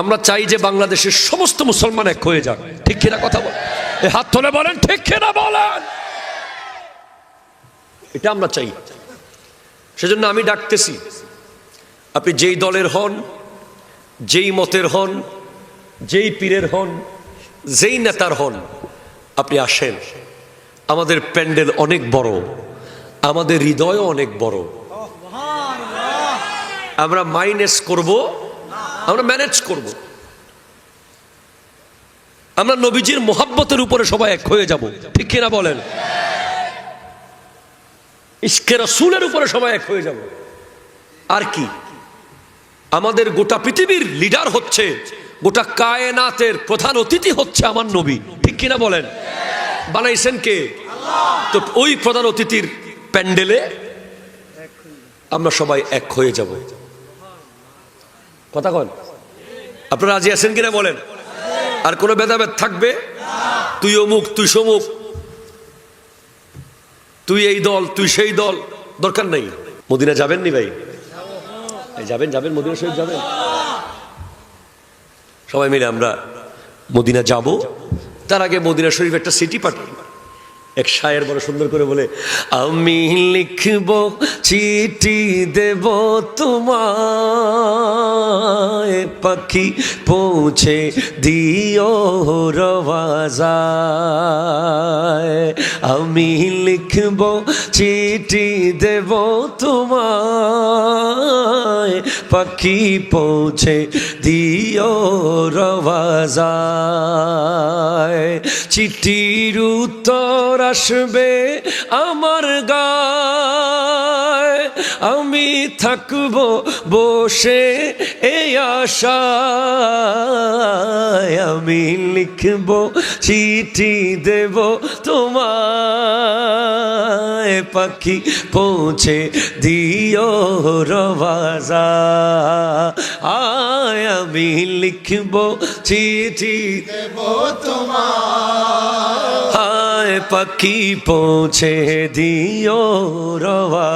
আমরা চাই যে বাংলাদেশের সমস্ত মুসলমান এক হয়ে যাক। ঠিক কিনা কথা বল? হাত তুলে বলেন, ঠিক কিনা বলেন? এটা আমরা চাই। সেজন্য আমি ডাকতেছি, আপনি যেই দলের হন, যেই মতের হন, যেই পীরের হন, যেই নেতার হন, আপনি আসেন। আমাদের প্যান্ডেল অনেক বড়, আমাদের হৃদয়ও অনেক বড়। আমরা মাইনাস করব আমরা ম্যানেজ করব। আমরা নবীজির মোহাব্বতের উপরে সবাই এক হয়ে যাব। ঠিক কিনা বলেন? ইস্কে রসুলের উপরে সবাই এক হয়ে যাব। আর কি? আমাদের গোটা পৃথিবীর লিডার হচ্ছে গোটা কায়নাতের প্রধান অতিথি হচ্ছে আমার নবী। ঠিক কিনা বলেন? বানাইছেন কে? তো ওই প্রধান অতিথির প্যান্ডেলে আমরা সবাই এক হয়ে যাব। কথা কন? আপনারা রাজি আছেন কিনা বলেন? আর কোনো ভেদাভেদ থাকবে? তুই অমুক, তুই সমুক। তুই এই দল, তুই সেই দল। দরকার নাই। মদিনা যাবেন নি ভাই? যাবেন যাবেন, মদিনা শরীফ যাবেন। সবাই মিলে আমরা মদিনা যাব। তার আগে মদিনা শরীফ একটা সিটি পাঠাই। এক শায়ের বড় সুন্দর করে বলে, আমি লিখব, চিঠি দেব তোমায়। পাখি পৌঁছে দিও রওয়াজায়। আমি লিখব, চিঠি দেব তোমায়। পাখি পৌঁছে দিও রওয়াজায়। চিঠির উত্তর আসবে আমার আমি থাকব বসে এই আশায় আমি লিখব, চিঠি দেব তোমায়। পাখি পৌঁছে দিও রবাজা আয় আমি লিখব, চিঠি দেব হায় পাখি পৌঁছে দিও রওয়া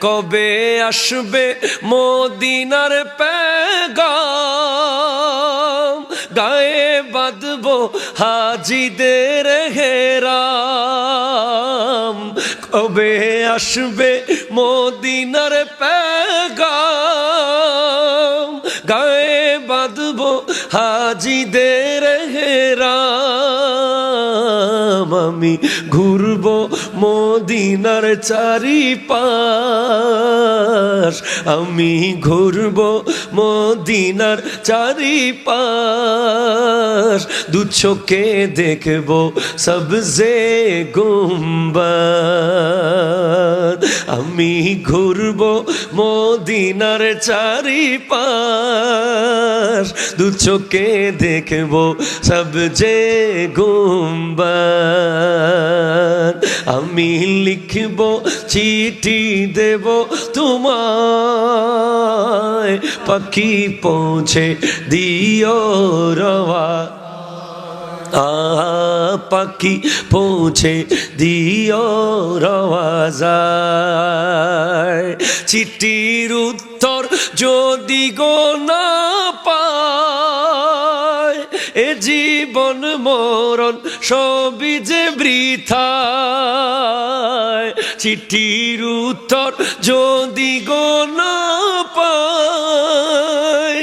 কবে আসবে মদিনার পেগাম? গায়ে বাঁধব হাজিদের হেরাম। কবে আসবে মদিনার পেগাম? গায়ে বাঁধব হাজিদের হেরাম। আমি ঘুরব মদিনার চারি পাশ আমি ঘুরব মদিনার চারি পাশ দু চোখে দেখব সবজে গুম্বাদ আমি ঘুরব মদিনার চারি পাশ দু চোখে দেখব সবজে গুম্বাদ আমি লিখব চিঠি দেব তোমায়। পাখি পৌঁছে দিও রওয়া। পাখি পৌঁছে দিও রওয়াজায় চিঠির উত্তর যদি গো না মরণ সবই যে বৃথা চিঠির উত্তর যদি গো পায়,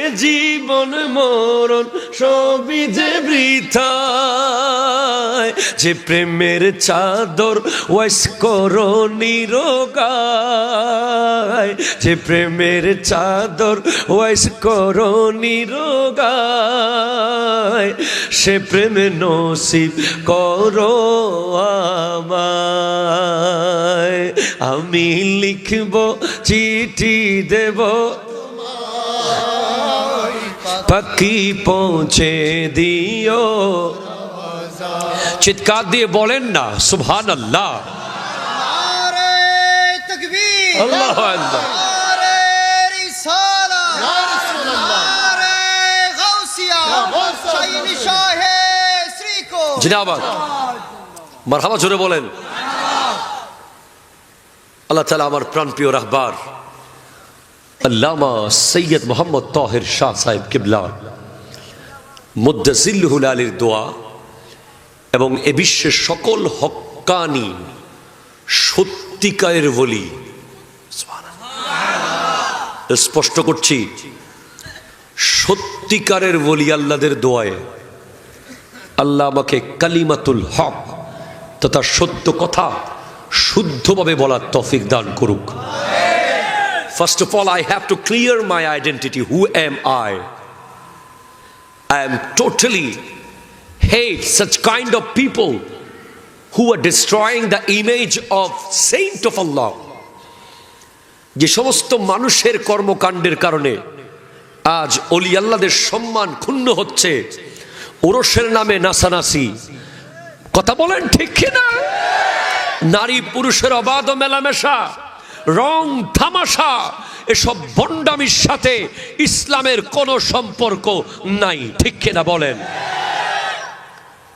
এ জীবন মরণ সবই যে বৃথায়। যে প্রেমের চাদর ওয়াইস করো নিরোগায় যে প্রেমের চাদর ওয়াইস করো নিরোগায় সে প্রেমে নসিব করো আমায়। আমি লিখব চিঠি দেব পাখি পৌঁছে দিও। চিৎকার দিয়ে বলেন না সুবহান আল্লাহ আল্লাহ জিনাবাদ। মারহাবা, জোরে বলেন। আল্লাহ তালা আমার প্রাণপ্রিয় রাহবার, আল্লামা সৈয়দ মোহাম্মদ তাহের শাহ সাহেব কিবলা মুদ্দাসিল্লুহুল আলীর দোয়া এবং এ বিশ্বের সকল হক্কানি সত্যিকারের বলি। স্পষ্ট করছি, সত্যিকারের বলি আল্লাদের দোয়ায়। আল্লাহ আমাকে কালিমাতুল হক তথা সত্য কথা শুদ্ধভাবে বলার তফিক দান করুক। First of all I have to clear my identity who am I I am totally hate such kind of people who are destroying the image of saint of Allah যে সমস্ত মানুষের কর্মকাণ্ডের কারণে আজ অলি আল্লাহদের সম্মান ক্ষুণ্ণ হচ্ছে। ওরসের নামে নাসানাসি। কথা বলেন ঠিক কিনা? নারী পুরুষের অবাধ মেলামেশা, রং থামাশা এসব বন্ডামির সাথে ইসলামের কোনো সম্পর্ক নাই। ঠিক কিনা বলেন?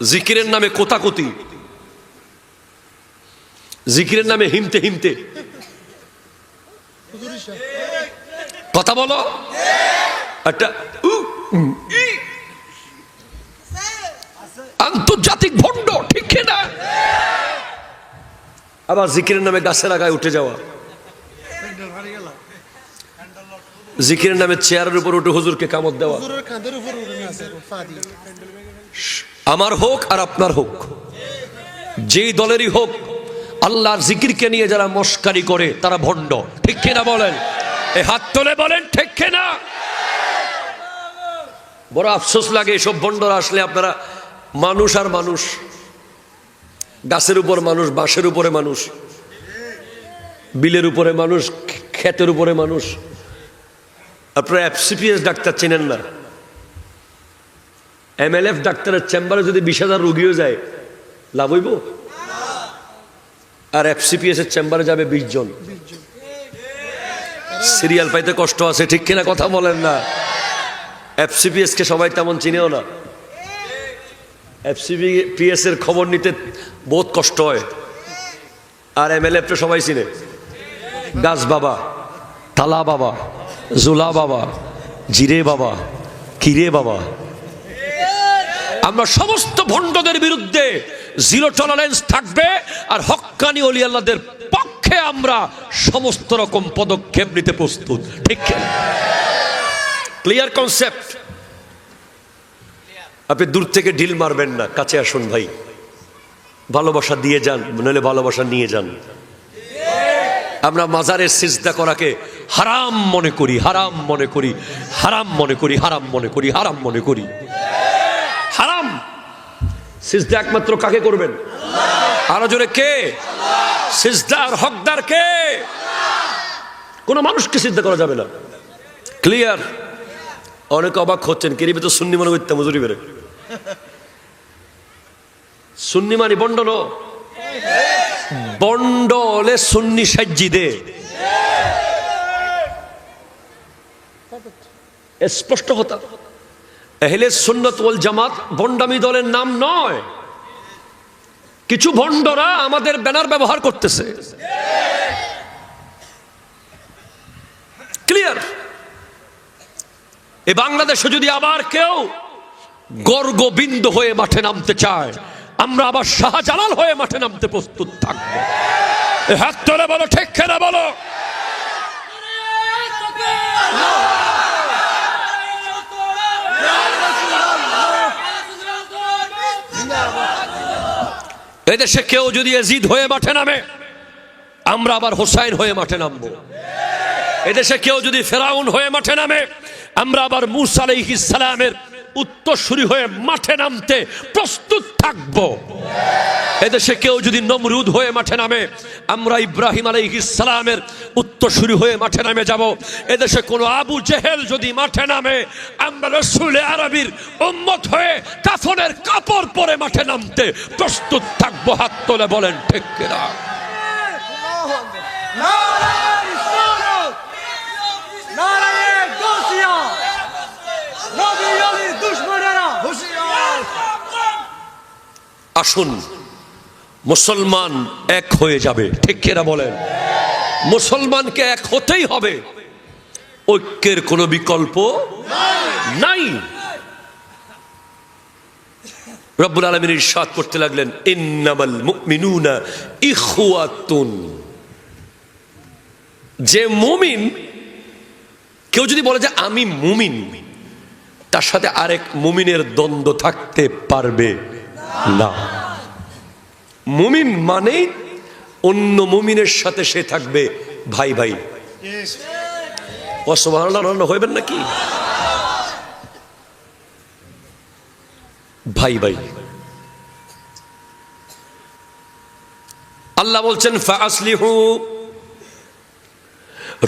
জিকিরের নামে কোতাকুতি, জিকিরের নামে হিমতে হিমতে। কথা বলো। একটা। আন্তর্জাতিক ভণ্ড, ঠিক না আবার জিকিরের নামে গাছের আগায় উঠে যাওয়া। জিকিরের নামে চেয়ারের উপর উঠে হুজুরকে কামড় দেওয়া। আমার হোক আর আপনার হোক, যেই দলেরই হোক, আল্লাহর জিকিরকে নিয়ে যারা মস্কারি করে, তারা ভণ্ড, ঠিক কিনা বলেন? এ হাত তোলে বলেন, ঠিক কিনা? বড় আফসোস লাগে এসব ভণ্ডরা আসলে আপনারা মানুষ আর মানুষ। গাছের উপর মানুষ, বাঁশের উপরে মানুষ। বিলের উপরে মানুষ, ক্ষেতের উপরে মানুষ। আপনারা এফসিপিএস ডাক্তার চেনেন না। এমএলএফ ডাক্তারের চেম্বারে যদি বিশ হাজার রুগীও যায়, লাভ হইব? আর এফসিপিএস এর চেম্বারে যাবে বিশ জন। সিরিয়াল পাইতে কষ্ট আছে, ঠিক কিনা কথা বলেন না। এফসিপিএস কে সবাই তেমন চিনেও না। এফসিপিএস এর খবর নিতে বহুত কষ্ট হয়। আর এমএলএফ তো সবাই চিনে। গাছ বাবা, তালা বাবা জোলা বাবা, জিরে বাবা কিরে বাবা। আমরা সমস্ত ভণ্ডদের বিরুদ্ধে জিরো টলারেন্স থাকবে আর হক্কানি অলি আল্লাহদের পক্ষে আমরা সমস্ত রকম পদক্ষেপ নিতে প্রস্তুত। ঠিক ক্লিয়ার কনসেপ্ট আপনি দূর থেকে ঢিল মারবেন না, কাছে আসুন ভাই। ভালোবাসা দিয়ে যান, নইলে ভালোবাসা নিয়ে যান। আমরা মাজারের সিজদা করাকে হারাম মনে করি, হারাম মনে করি, হারাম মনে করি, হারাম মনে করি, হারাম মনে করি। হারাম! সিজদা একমাত্র কাকে করবেন? আরও জোরে কে? সিজদার হকদার কে? কোন মানুষকে সিদ্ধা করা যাবে না। ক্লিয়ার? অনেক অবাক হচ্ছেন, কেরিবে তো সুন্নি মনে করতাম মজুরি বেড়ে। সুন্নি মানি বন্ডন বন্ডলে সুন্নি সাজ্জি দে স্পষ্ট কথা। এহলে সুন্নত ওয়াল জামাত ভণ্ডামি দলের নাম নয়। কিছু ভণ্ডরা আমাদের ব্যানার ব্যবহার করতেছে। ক্লিয়ার? এ বাংলাদেশে যদি আবার কেউ গর্গবিন্দ হয়ে মাঠে নামতে চায়। আমরা আবার শাহজালাল হয়ে মাঠে নামতে প্রস্তুত থাকব। হাত তোলে বলো, ঠিক খেলা বলো? এদেশে কেউ যদি এজিদ হয়ে মাঠে নামে, আমরা আবার হোসাইন হয়ে মাঠে নামবো। এদেশে কেউ যদি ফেরাউন হয়ে মাঠে নামে, আমরা আবার মুসা আলাইহিস সালামের উত্তরসূরি হয়ে মাঠে নামতে প্রস্তুত থাকব এদেশে কেউ যদি নমরুদ হয়ে মাঠে নামে আমরা ইব্রাহিম আলাইহিস সালামের উত্তরসূরি হয়ে মাঠে নামে যাব এদেশে কোনো আবু জেহেল যদি মাঠে নামে আমরা রসুল আরবির উম্মত হয়ে কাফনের কাপড় পরে মাঠে নামতে প্রস্তুত থাকব হাত তোলে বলেন ঠিক কিনা নারায়ণ আসুন, মুসলমান এক হয়ে যাবে। ঠিক কিনা বলেন? মুসলমানকে এক হতেই হবে। ঐক্যের কোনো বিকল্প নাই। রব্বুল আলমিন ইরশাদ করতে লাগলেন, ইন্নামাল মুমিনুনা ইখওয়াতুন। যে মুমিন, কেউ যদি বলে যে আমি মুমিন তার সাথে আরেক মুমিনের দ্বন্দ্ব থাকতে পারবে না। মুমিন মানে অন্য মুমিনের সাথে সে থাকবে, ভাই ভাই। অসমাননা হইবেন নাকি? ভাই ভাই। আল্লাহ বলছেন ফাসলিহু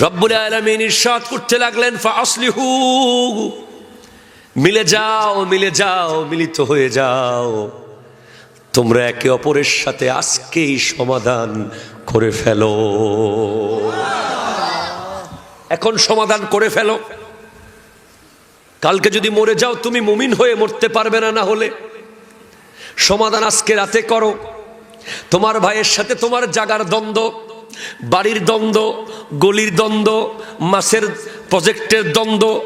রব্বুল আলামিন ইরশাদ করতে লাগলেন ফাসলিহু মিলে যাও মিলে যাও, মিলিত হয়ে যাও। তোমরা একে অপরের সাথে আজকেই সমাধান করে ফেলো। এখন সমাধান করে ফেলো। কালকে যদি মরে যাও, তুমি মুমিন হয়ে মরতে পারবে না না হলে। সমাধান আজকে রাতে করো। তোমার ভাইয়ের সাথে তোমার জাগার দ্বন্দ্ব, বাড়ির দ্বন্দ্ব, গলির দ্বন্দ্ব মাসের প্রজেক্টের দ্বন্দ্ব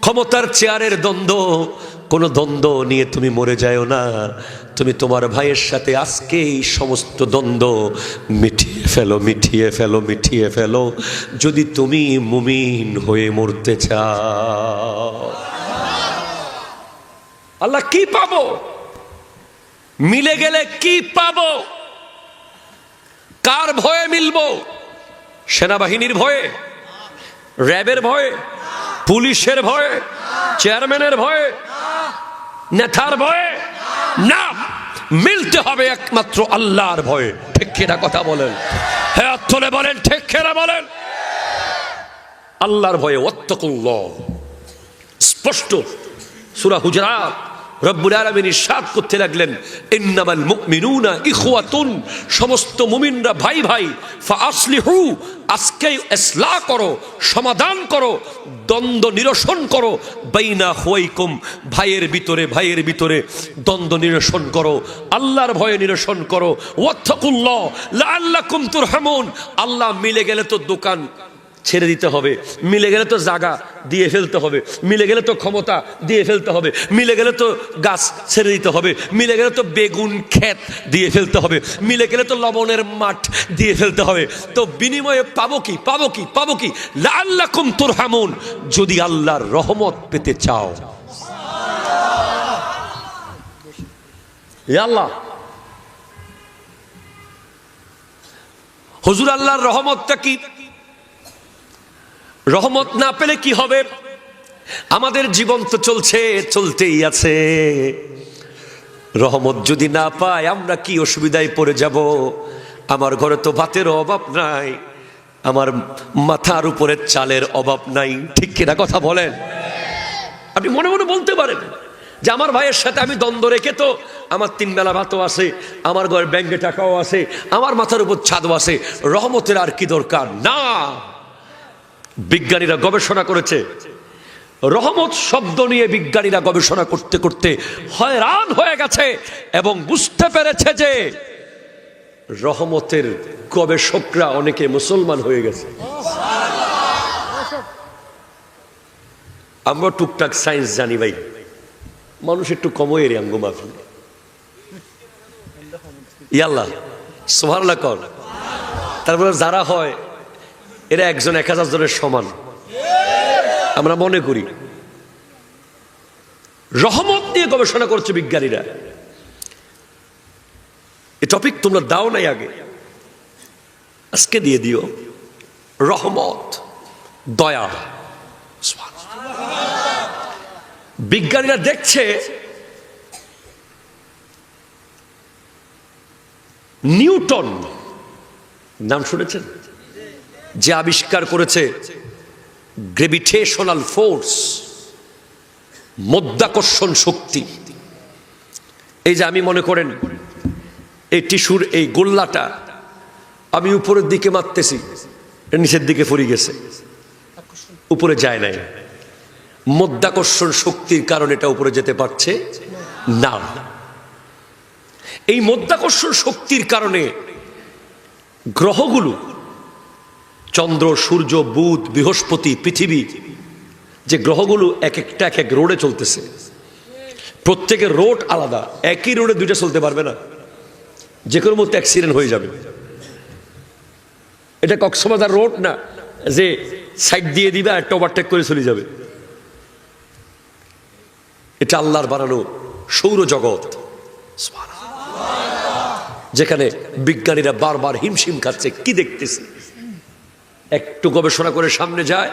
ক্ষমতার চেয়ারের দ্বন্দ্ব, কোনো দ্বন্দ্ব নিয়ে তুমি মরে যাও না। তুমি তোমার ভাইয়ের সাথে আজকেই সমস্ত দ্বন্দ্ব মিটিয়ে ফেলো মিটিয়ে ফেলো মিটিয়ে ফেলো। যদি তুমি মুমিন হয়ে মরতে চাও। আল্লাহ, কি পাবো? মিলে গেলে কি পাবো? কার ভয়ে মিলবো? সেনাবাহিনীর ভয়ে? র্যাবের ভয়ে? পুলিশের ভয়ে, চেয়ারম্যানের ভয়ে, নেতার ভয়ে, না, মিলতে হবে একমাত্র আল্লাহর ভয়ে। ঠিক কিনা কথা বলেন? হ্যাঁ তোলে বলেন, ঠিক কিনা বলেন? আল্লাহর ভয়ে অত্যকুল্ল স্পষ্ট। সুরা হুজরাত। রব্বুল আলামিন ইরশাদ করতে লাগলেন, ইন্নামাল মুমিনুনা ইখওয়াতুন সমস্ত মুমিনরা ভাই ভাই ফাসলিহু আজকে ইসলাহ করো, সমাধান করো, দ্বন্দ্ব নিরসন করো, বাইনা হুয়াইকুম, ভাইয়ের ভিতরে ভাইয়ের ভিতরে দ্বন্দ্ব নিরসন করো, আল্লাহর ভয়ে নিরসন করো, ওয়াত্তাকুল্লাহ, লাআল্লাকুম তুরহামুন আল্লাহ মিলে গেলে তো দোকান ছেড়ে দিতে হবে। মিলে গেলে তো জাগা দিয়ে ফেলতে হবে। মিলে গেলে তো ক্ষমতা দিয়ে ফেলতে হবে। মিলে গেলে তো গাছ ছেড়ে দিতে হবে। মিলে গেলে তো বেগুন ক্ষেত দিয়ে ফেলতে হবে। মিলে গেলে তো লবণের মাঠ দিয়ে ফেলতে হবে। তো বিনিময়ে পাবো কি? পাবো কি? পাবো কি? লাল্লাকুম তোর হামুন যদি আল্লাহর রহমত পেতে চাও। আল্লাহ। হুজুর আল্লাহর রহমতটা কি? রহমত না পেলে কি হবে? আমাদের জীবন তো চলছে, চলতেই আছে। রহমত যদি না পাই আমরা কি অসুবিধায় পড়ে যাব? আমার ঘরে তো ভাতের অভাব নাই, আমার মাথার উপরে চালের অভাব নাই। ঠিক কিনা কথা বলেন? আপনি মনে মনে বলতে পারেন যে আমার ভাইয়ের সাথে আমি দ্বন্দ্ব রেখে তো আমার তিন বেলা ভাতও আছে, আমার ঘরে ব্যাংকে টাকাও আছে, আমার মাথার উপর ছাদও আছে। রহমতের আর কি দরকার? না! বিজ্ঞানীরা গবেষণা করেছে। রহমত শব্দ নিয়ে বিজ্ঞানীরা গবেষণা করতে করতে হয়রান হয়ে গেছে এবং বুঝতে পেরেছে যে রহমতের গবেষকরা অনেকে মুসলমান হয়ে গেছে। আমরা টুকটাক সায়েন্স জানি ভাই। মানুষ একটু কমই এর আঙ্গ মাফি ইয়াল্লাহ সোহার কর। তারপরে যারা হয় এরা একজন এক হাজার জনের সমান। আমরা মনে করি। রহমত নিয়ে গবেষণা করছে বিজ্ঞানীরা। এ টপিক তোমরা দাও নাই আগে। আজকে দিয়ে দিও। রহমত, দয়া। বিজ্ঞানীরা দেখছে, নিউটন। নাম শুনেছেন? যে আবিষ্কার করেছে গ্রেভিটেশনাল ফোর্স মধ্যাকর্ষণ শক্তি। এই যে আমি মনে করেন, এই টিস্যুর এই গোল্লাটা আমি উপরের দিকে মারতেছি নিচের দিকে পড়ে গেছে। উপরে যায় নাই। মধ্যাকর্ষণ শক্তির কারণে এটা উপরে যেতে পারছে না। এই মধ্যাকর্ষণ শক্তির কারণে গ্রহগুলো চন্দ্র, সূর্য, বুধ, বৃহস্পতি, পৃথিবী, যে গ্রহগুলো এক একটা এক এক রোডে চলতেছে। প্রত্যেকের রোড আলাদা, একই রোডে দুইটা চলতে পারবে না। যে কোনো মধ্যে অ্যাক্সিডেন্ট হয়ে যাবে। এটা কক্সবাজার রোড না, যে সাইড দিয়ে দিবে আর একটা ওভারটেক করে চলে যাবে। এটা আল্লাহর বানানো সৌরজগৎ যেখানে বিজ্ঞানীরা বারবার হিমশিম খাচ্ছে, কি দেখতেছে? একটু গবেষণা করে সামনে যায়,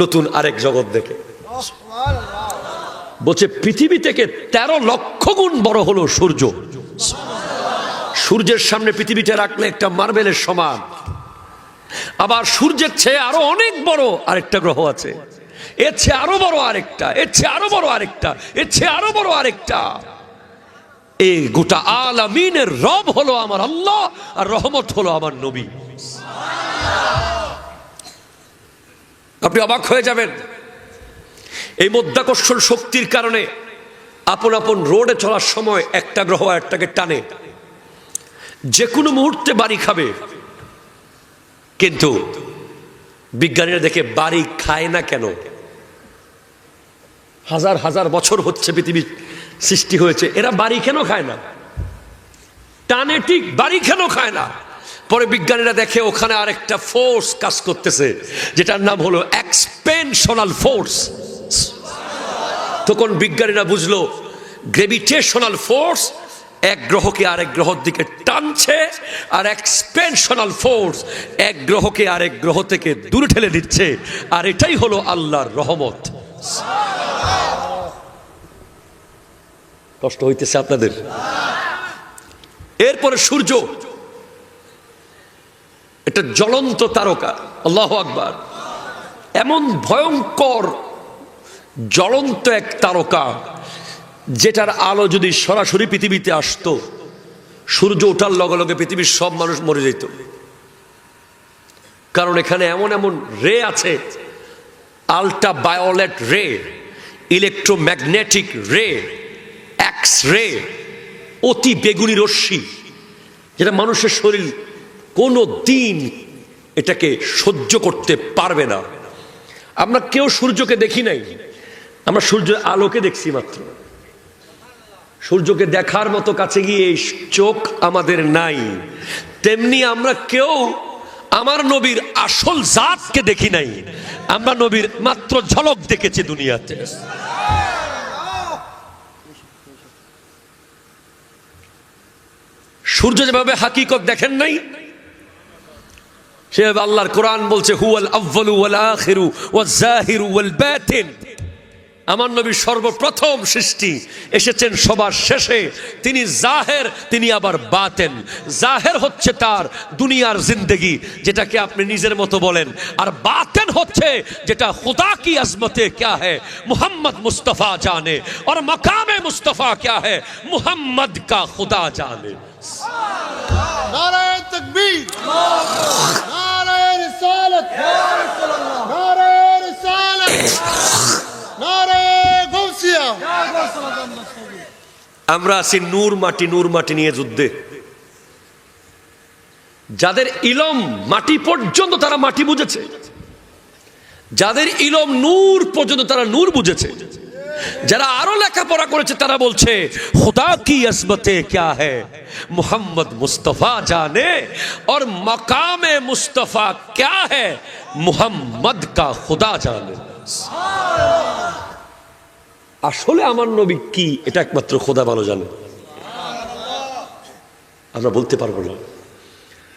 নতুন আরেক জগৎ দেখে। বলছে, পৃথিবী থেকে তেরো লক্ষ গুণ বড় হলো সূর্য। সূর্যের সামনে পৃথিবীটা রাখলে একটা মার্বেলের সমান। আবার সূর্যের চেয়ে আরও অনেক বড় আরেকটা গ্রহ আছে। এর চেয়ে আরও বড় আরেকটা, এর চেয়ে আরও বড় আরেকটা, এর চেয়ে আরও বড় আরেকটা। এই গোটা আলামিনের রব হলো আমার আল্লাহ, আর রহমত হলো আমার নবী। আপনি অবাক হয়ে যাবেন। এই মধ্যাকর্ষণ শক্তির কারণে আপন আপন রোডে চলার সময় একটা গ্রহ একটাকে টানে। যে কোনো মুহূর্তে বাড়ি খাবে। কিন্তু বিজ্ঞানীরা দেখে বাড়ি খায় না কেন? হাজার হাজার বছর হচ্ছে পৃথিবীর সৃষ্টি হয়েছে। এরা বাড়ি কেন খায় না? টানে ঠিক বাড়ি কেন খায় না? পরে বিজ্ঞানীরা দেখে ওখানে আরেকটা ফোর্স কাজ করতেছে, যেটার নাম হলো এক্সপেনশনাল ফোর্স তখন বিজ্ঞানীরা বুঝলো গ্রেভিটেশনাল ফোর্স এক গ্রহকে আরেক গ্রহর দিকে টানছে আর এক্সপেনশনাল ফোর্স এক গ্রহকে আরেক গ্রহ থেকে দূরে ঠেলে দিচ্ছে, আর এটাই হলো আল্লাহর রহমত। কষ্ট হইতেছে আপনাদের। এরপরে সূর্য এটা জ্বলন্ত তারকা, আল্লাহ আকবার। এমন ভয়ঙ্কর, জ্বলন্ত এক তারকা, যেটার আলো যদি সরাসরি পৃথিবীতে আসতো, সূর্য ওঠার লগে লগে পৃথিবীর সব মানুষ মরে যেত। কারণ এখানে এমন এমন রে আছে ultraviolet ray electromagnetic ray X ray, অতি বেগুনি রশ্মি, যেটা মানুষের শরীর কোনো দিন এটাকে সহ্য করতে পারবে না। আমরা কেউ সূর্যকে দেখি নাই। আমরা সূর্যের আলোকে দেখছি মাত্র। সূর্যকে দেখার মতো কাছে গিয়ে চোখ আমাদের নাই। তেমনি আমরা কেউ আমার নবীর আসল জাতকে দেখি নাই। আমরা নবীর মাত্র ঝলক দেখেছি দুনিয়াতে। সূর্য যেভাবে হাকিকত দেখেন নাই সে আল্লাহর কোরআন বলছে, হুয়াল আব্বালু ওয়াল আখিরু ওয়াল জাহিরু ওয়াল বাতিন। আমার নবী সর্বপ্রথম সৃষ্টি এসেছেন সবার শেষে। তিনি জাহের, তিনি আবার বাতেন। জাহের হচ্ছে তার দুনিয়ার জিন্দেগি, যেটাকে আপনি নিজের মতো বলেন। আর বাতেন হচ্ছে যেটা খুদা কি আজমতে ক্যা হ্যাঁ মোহাম্মদ মুস্তফা জানে। আর মকামে মুস্তফা ক্যা হ্যাঁ মোহাম্মদ কা খুদা জানে। আমরা আছি নূর মাটি নূর মাটি নিয়ে যুদ্ধে। যাদের ইলম মাটি পর্যন্ত তারা মাটি বুঝেছে। যাদের ইলম নূর পর্যন্ত তারা নূর বুঝেছে। যারা আরো লেখাপড়া করেছে তারা বলছে খুদা কি আসবতে क्या है मोहम्मद मुस्तफा जाने और मकामे मुस्तफा क्या है मोहम्मद का खुदा जाने আসলে আমার নবী কি এটা একমাত্র খোদা ভালো জানে আমরা বলতে পারবো না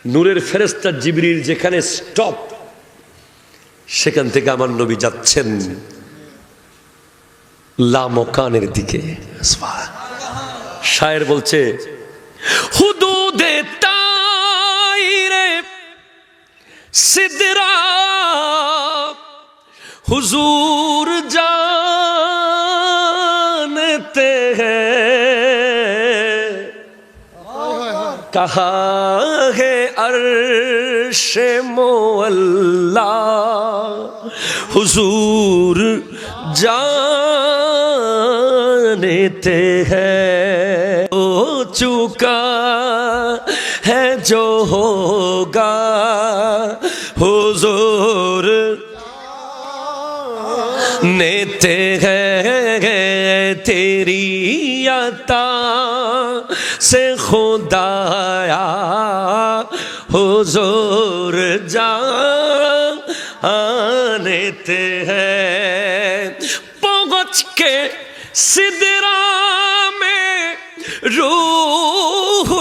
নূরের ফেরেস্তা জিবরির যেখানে স্টপ সেখান থেকে আমার নবী যাচ্ছেন লামকানের দিকে শায়ের বলছে হুদুদে তাইরে সিদরা हुजूर जानते हैं कहा है अर्श मोल्ला हुजूर लेते हैं। हो चुका है जो होगा, हुजूर नेते हैं तेरी अता से खुदाया, हुजूर जा आने हैं। पहुँच के سدرا میں روح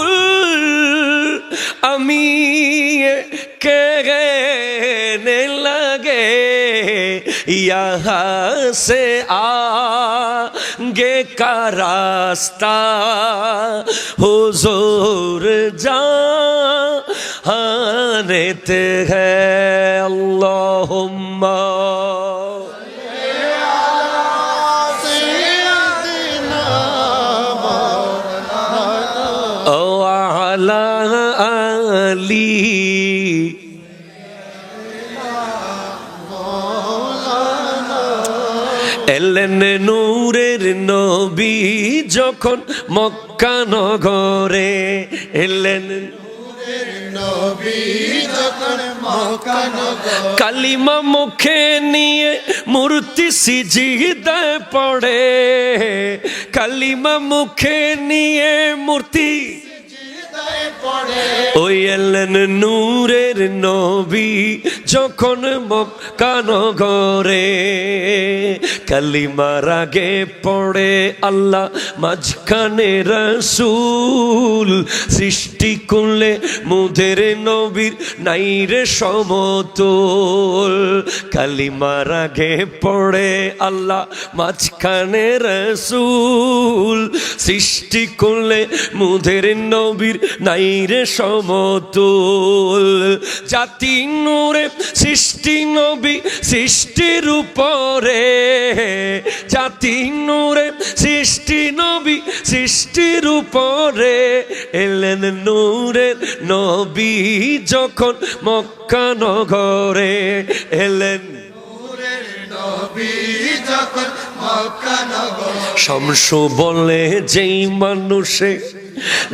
امی کے لگے یہاں سے آ گے کا راستہ حضور جا ہے اللہم এলেন নূরের নবী যখন মক্কা নগরে এলেন। কালিমা মুখে নিয়ে মূর্তি সিজিদায় পড়ে। কালিমা মুখে নিয়ে মূর্তি ওই এলেন নূরের নবী যখন মক্কানগরে কালিমার আগে পড়ে আল্লাহ মাঝখানে রসুল। সৃষ্টি করলে মুদের নবীর নাই রে সমতুল। কালিমার আগে পড়ে আল্লাহ মাঝখানে রসুল। সৃষ্টি করলে মুদের নবীর নাই রে সমতুল। জাতি নূরে সৃষ্টি নবী সৃষ্টির উপরে জাতি নূরে সৃষ্টি নবী সৃষ্টির উপরে এলেন নূরের নবী যখন মক্কা নগরে। এলেন শামসু বলে যেই মানুষে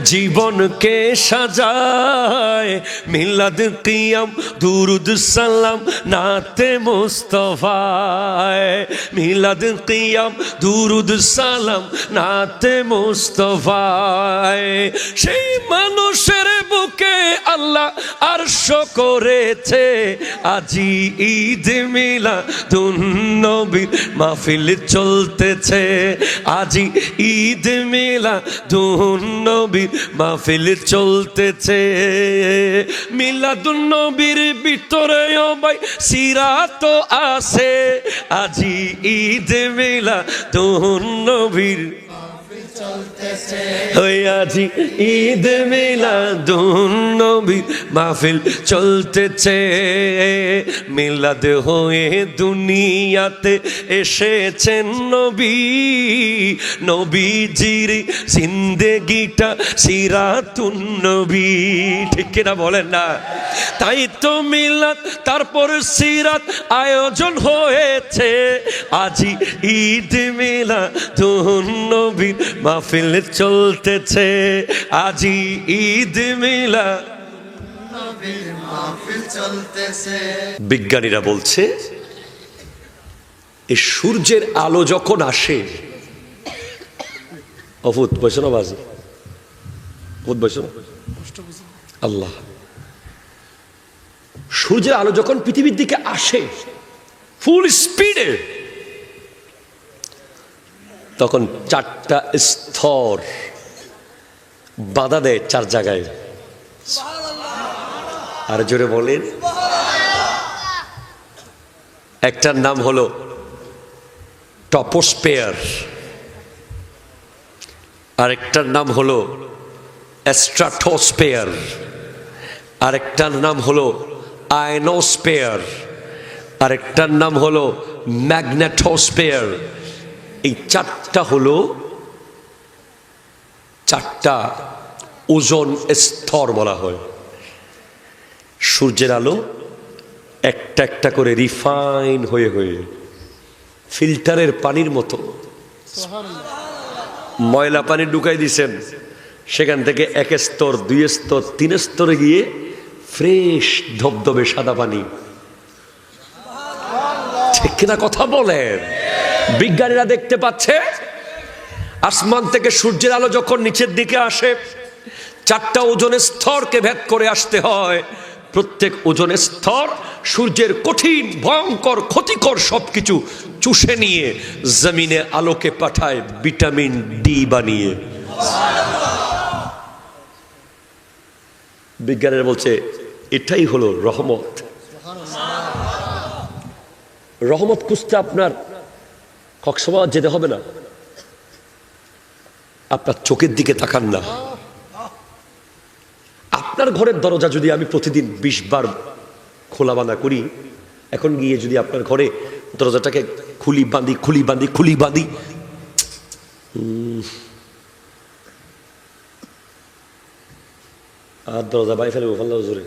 জীবনকে সাজায়। মিলাদ কিয়াম, দুরুদ সালাম, নাতে মুস্তফায়। মিলাদ কিয়াম, দুরুদ সালাম, নাতে মুস্তফায়। সেই মানুষের বুকে আল্লাহ আরশ করেছে। আজি ঈদ মিলা নবীর মাহফিল চলতেছে। আজি ঈদ মিলা নবীর মাহফিল চলতেছে। মিলাদুন নবীর ভিতরে ভাই সিরাত আছে। আজি ঈদ মেলা নবীর আজি ঈদ মিলাদুন্নবী মাহফিল চলতেছে। মিলাদ হয়ে দুনিয়াতে এসেছেন নবী। নবীজির জিন্দেগিটা সিরাতুন নবী। ঠিক কিনা বলেন না? তাই তো মিলাদ, তারপর সিরাত আয়োজন হয়েছে। আজি ঈদ মিলা নবীর মাহফিল চলতেছে, আজি ঈদ মিলা বিজ্ঞানীরা বলছে এই সূর্যের আলো যখন আসে, অভূত বৈষ্ণব বাজি? অভূত বৈষ্ণব আল্লাহ। সূর্যের আলো যখন পৃথিবীর দিকে আসে ফুল স্পিডে তখন চারটা স্তর বাধা দেয় চার জায়গায়। আর জোরে বলেন। একটার নাম হলো টপোস্পেয়ার আরেকটার নাম হলো অ্যাস্ট্রাটোস্পেয়ার আরেকটার নাম হলো আয়নোস্পেয়ার আরেকটার নাম হলো ম্যাগনেটোস্পেয়ার এই চারটা হলো চারটা ওজন স্তর বলা হয়। সূর্যের আলো একটা একটা করে রিফাইন হয়ে হয়ে, ফিল্টারের পানির মতো। ময়লা পানি ঢুকাই দিছেন। সেখান থেকে এক স্তর, দুই স্তর, তিন স্তরে গিয়ে ফ্রেশ, ধবধবে সাদা পানি। ঠিক কিনা কথা বলেন? বিজ্ঞানীরা দেখতে পাচ্ছে, আসমান থেকে সূর্যের আলো যখন নিচের দিকে আসে, চারটা ওজনের স্তরকে ভেদ করে আসতে হয়। প্রত্যেক ওজনের স্তর সূর্যের কঠিন, ভয়ঙ্কর, ক্ষতিকর সবকিছু চুষে নিয়ে জমিনে আলোকে পাঠায়, ভিটামিন ডি বানিয়ে। বিজ্ঞানীরা বলছে, এটাই হলো রহমত। রহমত খুঁজতে আপনার কক্সবাজার যেতে হবে না। আপনার চোখের দিকে তাকান না। আপনার ঘরের দরজা যদি আমি প্রতিদিন বিশ বার খোলা বাঁধা করি, এখন গিয়ে যদি আপনার ঘরে দরজাটাকে খুলি বাঁধি খুলি বাঁধি খুলি বাঁধি আর দরজা বাই ফেলে ফেলল জোরে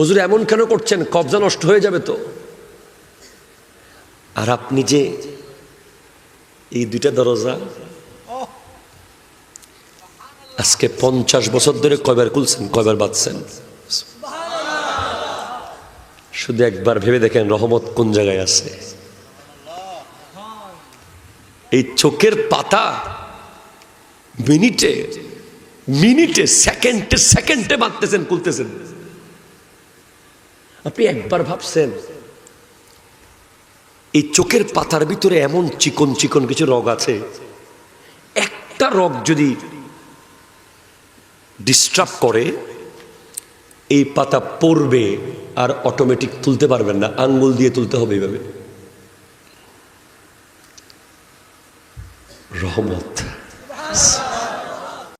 হুজুর এমন কেন করছেন? কবজা নষ্ট হয়ে যাবে তো। আর আপনি যে এই দুইটা দরজা, আজকে পঞ্চাশ বছর ধরে কয়বার খুলছেন, কয়বার বাঁধছেন? শুধু একবার ভেবে দেখেন রহমত কোন জায়গায় আছে। এই চোখের পাতা মিনিটে মিনিটে, সেকেন্ডে সেকেন্ডে বাঁধতেছেন, খুলতেছেন। আপনি একবার ভাবছেন, এই চোখের পাতার ভিতরে এমন চিকন চিকন কিছু রগ আছে? একটা রগ যদি ডিস্টার্ব করে, এই পাতা পড়বে আর অটোমেটিক তুলতে পারবেন না। আঙ্গুল দিয়ে তুলতে হবে এইভাবে। রহমত।